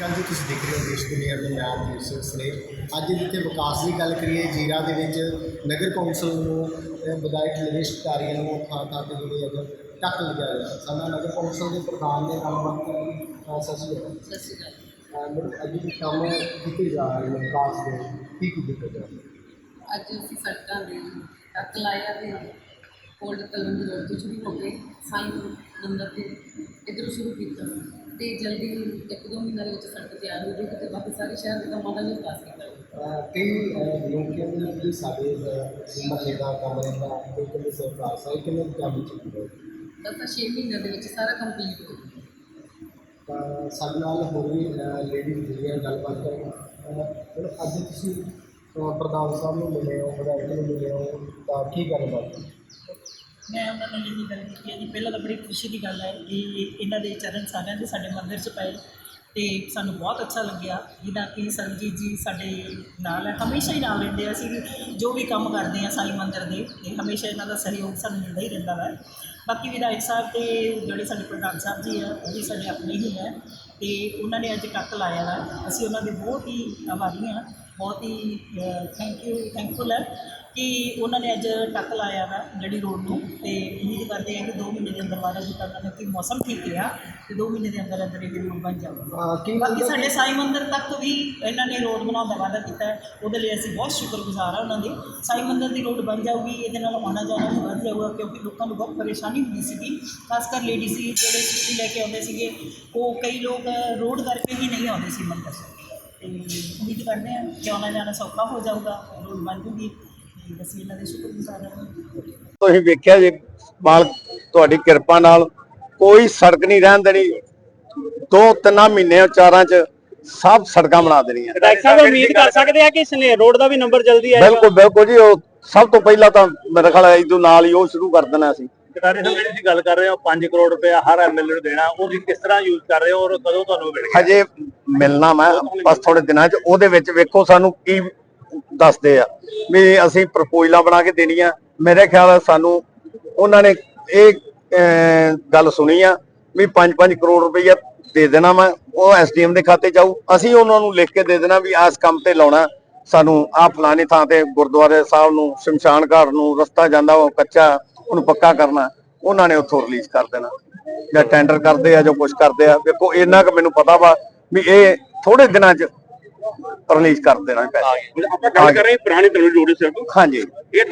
ਕੱਲ੍ਹ ਜੀ ਤੁਸੀਂ ਦੇਖ ਰਹੇ ਹੋ ਦੇਸ਼ ਦੁਨੀਆ ਦੇ ਮੈਂ ਯੂਸਫ ਸਨੇ ਅੱਜ ਜਿੱਥੇ ਵਿਕਾਸ ਦੀ ਗੱਲ ਕਰੀਏ ਜੀਰਾ ਦੇ ਵਿੱਚ ਨਗਰ ਕੌਂਸਲ ਨੂੰ ਵਿਧਾਇਕ ਨਿਵੇਸ਼ ਕਾਰੀਆਂ ਨੂੰ ਥਾਂ ਥਾਂ ਤੇ ਜਿਹੜੇ ਅਗਰ ਟੱਕ ਲਗਾਇਆ ਗਿਆ ਸਾਡਾ ਨਗਰ ਕੌਂਸਲ ਦੇ ਪ੍ਰਧਾਨ ਨੇ ਗੱਲਬਾਤ ਕੀਤੀ ਅਹ, ਸਤਿ ਸ਼੍ਰੀ ਅਕਾਲ। ਸਤਿ ਸ਼੍ਰੀ ਅਕਾਲ ਮੇਰੇ ਅੱਜ ਦੇ ਕੰਮ ਕੀਤੇ ਜਾ ਰਹੇ ਨੇ ਵਿਕਾਸ ਦੇ? ਕੀ ਕੀ ਕੀਤੇ ਜਾ ਰਹੇ? ਨੇ? ਅੱਜ ਅਸੀਂ ਸੜਕਾਂ ਦੇ ਟੱਕ ਲਾਇਆ ਤੇ ਕੋਲਡ ਕਲਮ ਰੋਡ ਤੋਂ ਸ਼ੁਰੂ ਹੋ ਕੇ ਸਾਈਂ ਨੰਬਰ ਤੇ ਇੱਧਰੋਂ ਸ਼ੁਰੂ ਕੀਤਾ। ਤੇ ਜਲਦੀ ਇੱਕ ਦੋ ਮਹੀਨਿਆਂ ਦੇ ਵਿੱਚ ਸੜਕ ਤਿਆਰ ਹੋ ਜਾਏਗੀ ਤੇ ਬਾਕੀ ਸਾਰੇ ਸ਼ਹਿਰ ਦੇ ਕੰਮਾਂ ਦਾ ਵੀ ਵਿਕਾਸ ਕੀਤਾ ਕਈ ਲੋਕ ਨੇ ਕਿ ਸਾਡੇ ਮਹੱਲੇ ਦਾ ਕੰਮ ਰਹਿੰਦਾ ਕੋਈ ਕਹਿੰਦੇ ਸਰਕਾਰ ਸਾਈ ਕਿੰਨੇ ਕੰਮ ਚੱਲ ਰਿਹਾ? ਬਸ 6 ਮਹੀਨਿਆਂ ਦੇ ਵਿੱਚ ਸਾਰਾ ਕੰਪਲੀਟ ਹੋ ਤਾਂ ਸਾਡੇ ਨਾਲ ਹੋਰ ਵੀ ਲੇਡੀਜ਼ ਜਿਹੜੀਆਂ ਗੱਲਬਾਤ ਕਰਨ ਅੱਜ ਤੁਸੀਂ ਪ੍ਰਧਾਨ ਸਾਹਿਬ ਨੂੰ ਮਿਲੇ ਹੋ ਵਿਧਾਇਕ ਨੂੰ ਮਿਲੇ ਹੋ ਤਾਂ ਕੀ ਗੱਲਬਾਤ? ਮੈਂ ਉਹਨਾਂ ਨਾਲ ਇਹ ਗੱਲ ਕੀਤੀ ਹੈ ਜੀ ਪਹਿਲਾਂ ਤਾਂ ਬੜੀ ਖੁਸ਼ੀ ਦੀ ਗੱਲ ਹੈ ਕਿ ਇਹਨਾਂ ਦੇ ਚਰਨ ਸਾਰਿਆਂ ਦੇ ਸਾਡੇ ਮੰਦਿਰ 'ਚ ਪਏ ਤੇ ਸਾਨੂੰ ਬਹੁਤ ਅੱਛਾ ਲੱਗਿਆ। ਜਿੱਦਾਂ ਕਿ ਸਰਬਜੀਤ ਜੀ ਸਾਡੇ ਨਾਲ ਹੈ, ਹਮੇਸ਼ਾ ਹੀ ਨਾਲ ਰਹਿੰਦੇ ਆ। ਅਸੀਂ ਵੀ ਜੋ ਵੀ ਕੰਮ ਕਰਦੇ ਆ ਸਾਈ ਮੰਦਿਰ ਦੇ, ਤੇ ਹਮੇਸ਼ਾ ਇਹਨਾਂ ਦਾ ਸਹਿਯੋਗ ਸਾਨੂੰ ਮਿਲਦਾ ਹੀ ਰਹਿੰਦਾ ਹੈ ਬਾਕੀ ਵਿਧਾਇਕ ਸਾਹਿਬ ਤੇ ਜਿਹੜੇ ਸਾਡੇ ਪ੍ਰਧਾਨ ਸਾਹਿਬ ਜੀ ਆ, ਉਹ ਵੀ ਸਾਡੇ ਆਪਣੇ ਹੀ ਹੈ ਤੇ ਉਹਨਾਂ ਨੇ ਅੱਜ ਟੱਕ ਲਾਇਆ ਹੈ ਅਸੀਂ ਉਹਨਾਂ ਦੇ ਬਹੁਤ ਹੀ ਆਭਾਰੀ ਹਾਂ। ਬਹੁਤ ਹੀ ਥੈਂਕ ਯੂ ਥੈਂਕਫੁਲ ਹੈ ਕਿ ਉਹਨਾਂ ਨੇ ਅੱਜ ਟੱਕ ਲਾਇਆ ਵਾ ਜਿਹੜੀ ਰੋਡ ਨੂੰ ਤੇ ਉਮੀਦ ਕਰਦੇ ਹਾਂ ਕਿ 2 ਮਹੀਨੇ ਦੇ ਅੰਦਰ ਵਾਅਦਾ ਕੀਤਾ ਉਹਨਾਂ ਨੇ ਕਿ ਮੌਸਮ ਠੀਕ ਰਿਹਾ ਤੇ 2 ਮਹੀਨੇ ਦੇ ਅੰਦਰ ਅੰਦਰ ਇਹ ਰੋਡ ਬਣ ਜਾਊਗਾ। ਬਾਕੀ ਸਾਡੇ ਸਾਈ ਮੰਦਿਰ ਤੱਕ ਵੀ ਇਹਨਾਂ ਨੇ ਰੋਡ ਬਣਾਉਣ ਦਾ ਵਾਅਦਾ ਕੀਤਾ ਉਹਦੇ ਲਈ ਅਸੀਂ ਬਹੁਤ ਸ਼ੁਕਰਗੁਜ਼ਾਰ ਹਾਂ ਉਹਨਾਂ ਦੇ। ਸਾਈ ਮੰਦਿਰ ਦੀ ਰੋਡ ਬਣ ਜਾਊਗੀ ਇਹਦੇ ਨਾਲ ਆਉਣਾ ਜਾਣਾ ਵੀ ਵੱਧ ਜਾਊਗਾ ਕਿਉਂਕਿ ਲੋਕਾਂ ਨੂੰ ਬਹੁਤ ਪਰੇਸ਼ਾਨੀ ਹੁੰਦੀ ਸੀਗੀ। ਖਾਸ ਕਰ ਲੇਡੀ ਸੀ ਜਿਹੜੇ ਛੁੱਟੀ ਲੈ ਕੇ ਆਉਂਦੇ ਸੀਗੇ ਉਹ ਕਈ ਲੋਕ ਰੋਡ ਕਰਕੇ ਹੀ ਨਹੀਂ ਆਉਂਦੇ ਸੀ ਮੰਦਿਰ। ਤੇ ਉਮੀਦ ਕਰਦੇ ਹਾਂ ਕਿ ਆਉਣਾ ਜਾਣਾ ਸੌਖਾ ਹੋ ਜਾਊਗਾ ਰੋਡ ਬਣ ਜੂਗੀ। ਤੇ ਅਸੀਂ ਇਹਨਾਂ ਦੇ ਸ਼ੁਕਰਗੁਜ਼ਾਰ ਹਾਂ। ਤੁਸੀਂ ਵੇਖਿਆ ਜੇ ਮਾਲਕ ਤੁਹਾਡੀ ਕਿਰਪਾ ਨਾਲ ਕੋਈ ਸੜਕ ਨਹੀਂ ਰਹਿਣ ਦੇਣੀ। ਦੋ ਤਿੰਨਾਂ ਮਹੀਨੇ ਚਾਰਾਂ ਚ ਸਭ ਸੜਕਾਂ ਬਣਾ ਦੇਣੀਆਂ। ਵਿਧਾਇਕ ਸਾਹਿਬ ਉਮੀਦ ਕਰ ਸਕਦੇ ਆ ਕਿ ਸਨੇਹ ਰੋਡ ਦਾ ਵੀ ਨੰਬਰ ਜਲਦੀ ਆਏਗਾ? ਬਿਲਕੁਲ ਬਿਲਕੁਲ ਜੀ ਉਹ ਸਭ ਤੋਂ ਪਹਿਲਾਂ ਤਾਂ ਮੇਰੇ ਖਿਆਲ ਹੈ ਇਦੋਂ ਨਾਲ ਹੀ ਉਹ ਸ਼ੁਰੂ ਕਰ ਦੇਣਾ ਸੀ ਕਟਾਰੇ ਸਾਹਿਬ ਜਿਹੜੀ ਗੱਲ ਕਰ ਰਹੇ ਹੋ 5 ਕਰੋੜ ਰੁਪਇਆ ਹਰ ਐਮਐਲਏ ਨੂੰ ਦੇਣਾ ਉਹ ਕਿਸ ਤਰ੍ਹਾਂ ਯੂਜ਼ ਕਰ ਰਹੇ ਹੋ ਔਰ ਕਦੋਂ ਤੁਹਾਨੂੰ ਮਿਲ ਗਿਆ? ਹਜੇ ਮਿਲਣਾ ਮੈਂ, ਬਸ ਥੋੜੇ ਦਿਨਾਂ ਚ, ਉਹਦੇ ਵਿੱਚ ਵੇਖੋ ਸਾਨੂੰ ਕੀ ਦੱਸਦੇ ਆ। ਵੀ ਅਸੀਂ ਪ੍ਰਪੋਜ਼ਲਾਂ ਬਣਾ ਕੇ ਦੇਣੀਆਂ, ਮੇਰੇ ਖਿਆਲ ਹੈ ਸਾਨੂੰ, ਉਹਨਾਂ ਨੇ ਇਹ ਗੱਲ ਸੁਣੀ ਆ, ਵੀ 5-5 ਕਰੋੜ ਰੁਪਈਆ ਦੇ ਦੇਣਾ ਮੈਂ, ਉਹ ਐਸਡੀਐਮ ਦੇ ਖਾਤੇ ਚ ਅਸੀਂ ਉਹਨਾਂ ਨੂੰ ਲਿਖ ਕੇ ਦੇ ਦੇਣਾ ਵੀ ਆਸ ਕੰਮ ਤੇ ਲਾਉਣਾ। ਸਾਨੂੰ ਆ ਫਲਾਣੀ ਥਾਂ ਤੇ ਗੁਰਦੁਆਰੇ ਸਾਹਿਬ ਨੂੰ, ਸ਼ਮਸ਼ਾਨ ਘਾਟ ਨੂੰ ਰਸਤਾ ਜਾਂਦਾ ਉਹ ਕੱਚਾ, ਉਹਨੂੰ ਪੱਕਾ ਕਰਨਾ, ਉਹਨਾਂ ਨੇ ਉੱਥੋਂ ਰਿਲੀਜ਼ ਕਰ ਦੇਣਾ। ਜਾਂ ਟੈਂਡਰ ਕਰਦੇ ਆ ਜੋ ਕੁਝ ਕਰਦੇ ਆ। ਵੇਖੋ, ਇੰਨਾ ਕੁ ਮੈਨੂੰ ਪਤਾ ਵਾ ਵੀ ਇਹ ਥੋੜੇ ਦਿਨਾਂ ਚ ਰਿਲੀਜ਼ ਕਰ ਦੇਣਾ ਪੈਸੇ। ਆਪਾਂ ਗੱਲ ਕਰ ਰਹੇ ਹਾਂ ਪੁਰਾਣੀ ਤਨਵੀਰ ਰੋਡ ਸਿਰ ਤੋਂ। ਹਾਂਜੀ। ਇਹ